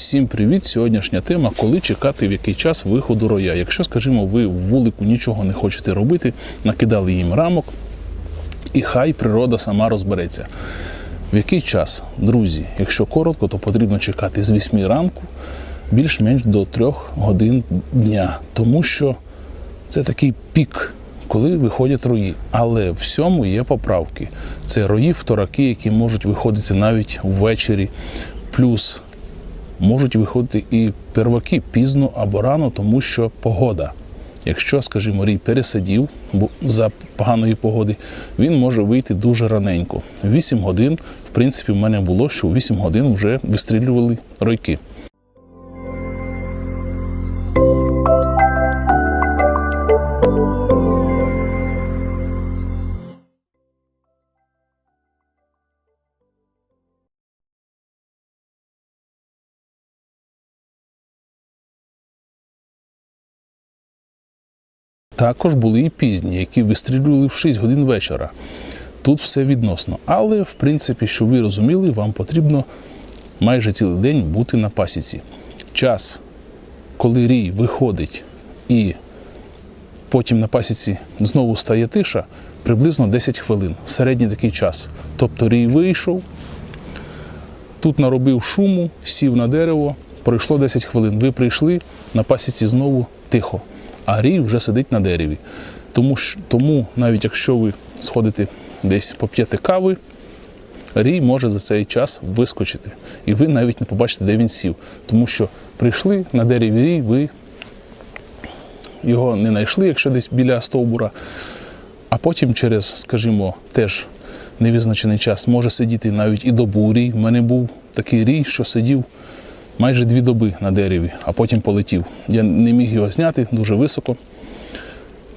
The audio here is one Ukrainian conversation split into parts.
Всім привіт! Сьогоднішня тема, коли чекати в який час виходу роя. Якщо, скажімо, ви в вулику нічого не хочете робити, накидали їм рамок, і хай природа сама розбереться. В який час, друзі, якщо коротко, то потрібно чекати з 8 ранку більш-менш до 3 годин дня, тому що це такий пік, коли виходять рої. Але всьому є поправки. Це рої втораки, які можуть виходити навіть ввечері, плюс можуть виходити і перваки пізно або рано, тому що погода. Якщо, скажімо, рій пересидів за поганої погоди, він може вийти дуже раненько. 8 годин, в принципі, в мене було, що у 8 годин вже вистрілювали ройки. Також були і пізні, які вистрілювали в 6 годин вечора. Тут все відносно. Але, в принципі, щоб ви розуміли, вам потрібно майже цілий день бути на пасіці. Час, коли рій виходить і потім на пасіці знову стає тиша, приблизно 10 хвилин. Середній такий час. Тобто рій вийшов, тут наробив шуму, сів на дерево, пройшло 10 хвилин. Ви прийшли, на пасіці знову тихо, а рій вже сидить на дереві. Тому, тому навіть якщо ви сходите десь поп'єте кави, рій може за цей час вискочити. І ви навіть не побачите, де він сів. Тому що прийшли на дереві рій, ви його не знайшли, якщо десь біля стовбура, а потім через, скажімо, теж невизначений час може сидіти навіть і добу рій. У мене був такий рій, що сидів майже дві доби на дереві, а потім полетів. Я не міг його зняти дуже високо,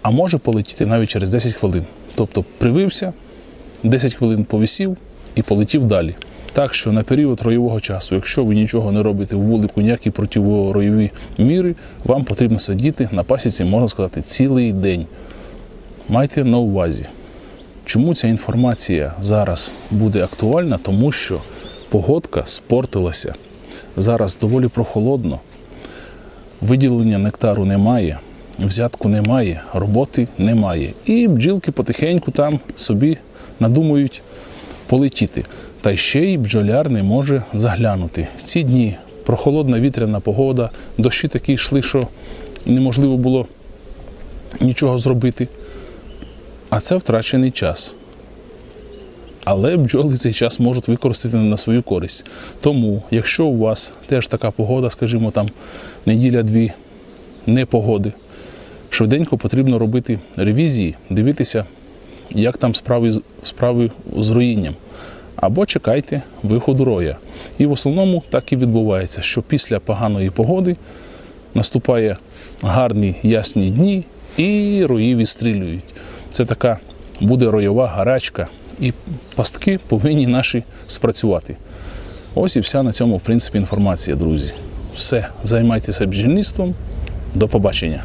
а може полетіти навіть через 10 хвилин. Тобто привився, 10 хвилин повисів і полетів далі. Так що на період ройового часу, якщо ви нічого не робите в вулику, ніякі противоройові міри, вам потрібно сидіти на пасіці, можна сказати, цілий день. Майте на увазі. Чому ця інформація зараз буде актуальна? Тому що погодка спортилася. Зараз доволі прохолодно, виділення нектару немає, взятку немає, роботи немає. І бджілки потихеньку там собі надумають полетіти. Та ще й бджоляр не може заглянути. Ці дні прохолодна вітряна погода, дощі такі йшли, що неможливо було нічого зробити. А це втрачений час. Але бджоли цей час можуть використати на свою користь. Тому, якщо у вас теж така погода, скажімо, там неділя-дві непогоди, швиденько потрібно робити ревізії, дивитися, як там справи, справи з роїнням. Або чекайте виходу роя. І в основному так і відбувається, що після поганої погоди наступає гарні ясні дні і рої відстрілюють. Це така буде ройова гарачка, і пастки повинні наші спрацювати. Ось і вся на цьому, в принципі, інформація, друзі. Все, займайтеся бджільництвом. До побачення.